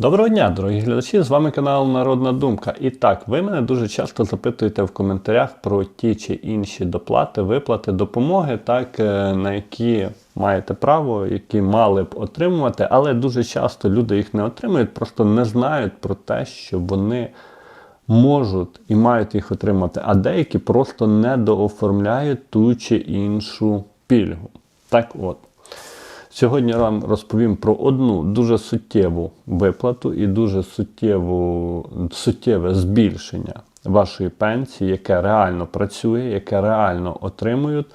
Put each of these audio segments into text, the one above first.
Доброго дня, дорогі глядачі! З вами канал Народна Думка. І так, ви мене дуже часто запитуєте в коментарях про ті чи інші доплати, виплати, допомоги, так, е, на які маєте право, які мали б отримувати, але дуже часто люди їх не отримують, просто не знають про те, що вони можуть і мають їх отримати, а деякі просто не дооформляють ту чи іншу пільгу. Так от. Сьогодні я вам розповім про одну дуже суттєву виплату і дуже суттєву, суттєве збільшення вашої пенсії, яке реально працює, яке реально отримують,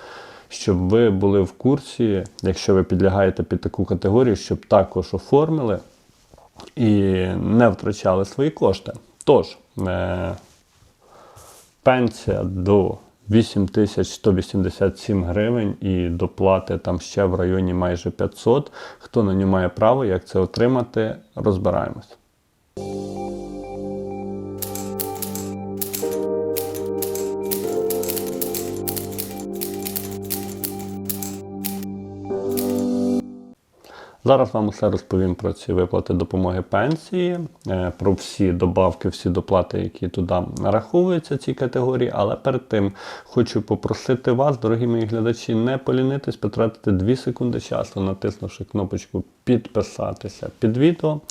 щоб ви були в курсі, якщо ви підлягаєте під таку категорію, щоб також оформили і не втрачали свої кошти. Тож, е- пенсія до 8187 гривень і доплати там ще в районі майже 500. Хто на нього має право, як це отримати, розбираємось. Зараз вам усе розповім про ці виплати допомоги пенсії, е, про всі добавки, всі доплати, які туди нараховуються ці категорії. Але перед тим хочу попросити вас, дорогі мої глядачі, не полінитись, потратити 2 секунди часу, натиснувши кнопочку підписатися під відео.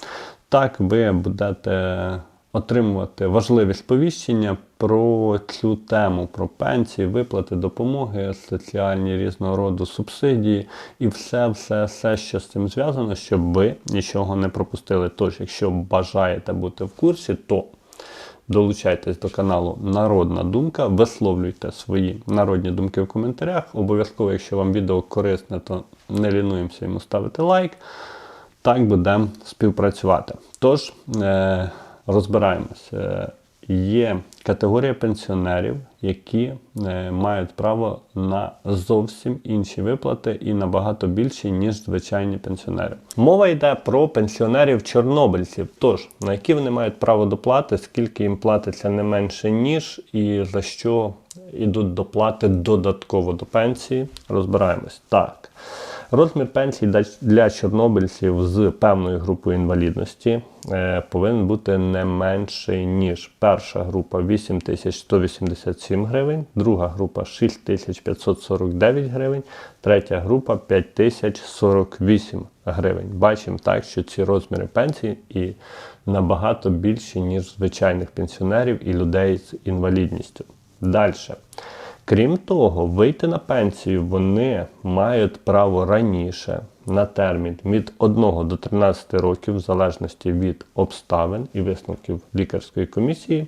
Так ви будете отримувати важливі сповіщення про цю тему, про пенсії, виплати, допомоги, соціальні різного роду субсидії і все, все, все, що з цим зв'язано, щоб ви нічого не пропустили. Тож, якщо бажаєте бути в курсі, то долучайтесь до каналу Народна Думка, висловлюйте свої народні думки в коментарях. Обов'язково, якщо вам відео корисне, то не лінуємося йому ставити лайк. Так будемо співпрацювати. Тож, е- розбираємося. Є категорія пенсіонерів, які е, мають право на зовсім інші виплати і набагато більші, ніж звичайні пенсіонери. Мова йде про пенсіонерів-чорнобильців, тож на які вони мають право доплати, скільки їм платиться не менше, ніж, і за що йдуть доплати додатково до пенсії. Розбираємось. Так. Розмір пенсії для чорнобильців з певною групою інвалідності е, повинен бути не менший, ніж перша група 8187 гривень, друга група 6549 гривень, третя група 5048 гривень. Бачимо так, що ці розміри пенсії і набагато більші, ніж звичайних пенсіонерів і людей з інвалідністю. Далі. Крім того, вийти на пенсію вони мають право раніше на термін від 1 до 13 років, в залежності від обставин і висновків лікарської комісії,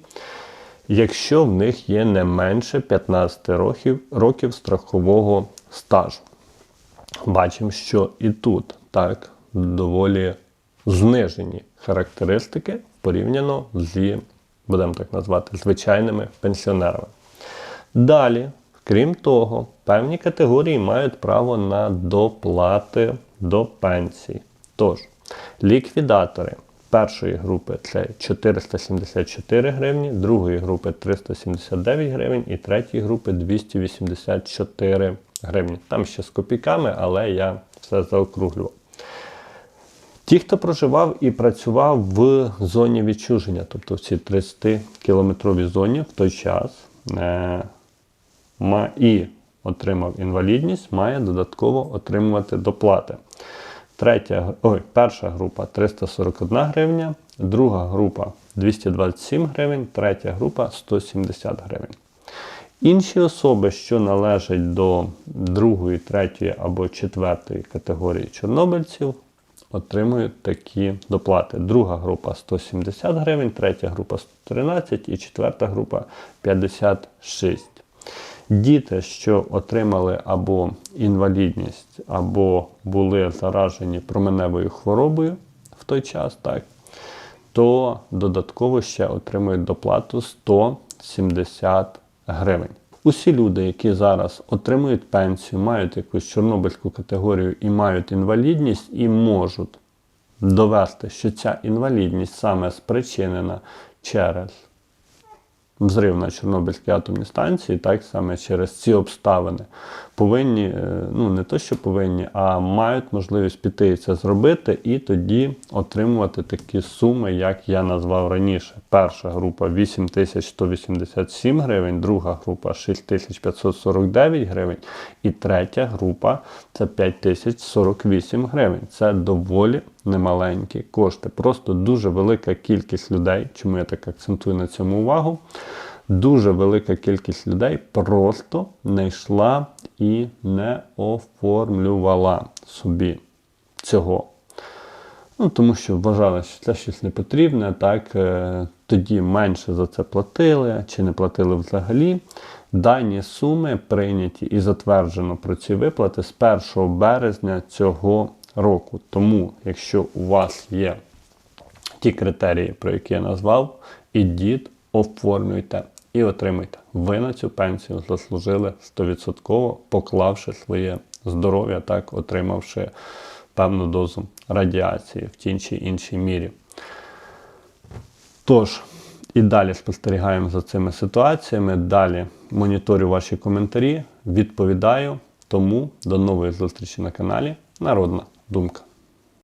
якщо в них є не менше 15 років, років страхового стажу. Бачимо, що і тут так доволі знижені характеристики порівняно з, будемо так назвати, звичайними пенсіонерами. Далі, крім того, певні категорії мають право на доплати до пенсії. Тож, ліквідатори першої групи це 474 гривні, другої групи 379 гривень і третьої групи 284 гривні. Там ще з копійками, але я все заокруглював. Ті, хто проживав і працював в зоні відчуження, тобто в цій 30-кілометровій зоні в той час, е, і отримав інвалідність, має додатково отримувати доплати. Третя, ой, Перша група 341 гривня, друга група 227 гривень, третя група 170 гривень. Інші особи, що належать до другої, третьої або четвертої категорії чорнобильців, отримують такі доплати. Друга група 170 гривень, третя група 113 і четверта група 56. Діти, що отримали або інвалідність, або були заражені променевою хворобою в той час, так, то додатково ще отримують доплату 170 гривень. Усі люди, які зараз отримують пенсію, мають якусь чорнобильську категорію і мають інвалідність, і можуть довести, що ця інвалідність саме спричинена через взрив на Чорнобильській атомній станції, так саме через ці обставини, повинні, е, ну не то, що повинні, а мають можливість піти і це зробити, і тоді отримувати такі суми, як я назвав раніше. Перша група 8187 гривень, друга група 6549 гривень, і третя група це 5048 гривень. Це доволі немаленькі кошти. Просто дуже велика кількість людей, чому я так акцентую на цьому увагу. Дуже велика кількість людей просто не йшла і не оформлювала собі цього. Ну, тому що вважали, що це щось не потрібне, так е, тоді менше за це платили чи не платили взагалі. Дані суми прийняті і затверджено про ці виплати з 1 березня цього року. Тому, якщо у вас є ті критерії, про які я назвав, ідіть, оформлюйте і отримуйте. Ви на цю пенсію заслужили 100%, поклавши своє здоров'я, так, отримавши певну дозу радіації в тій чи іншій мірі. Тож, і далі спостерігаємо за цими ситуаціями, далі моніторю ваші коментарі, відповідаю. Тому до нової зустрічі на каналі Народна Думка.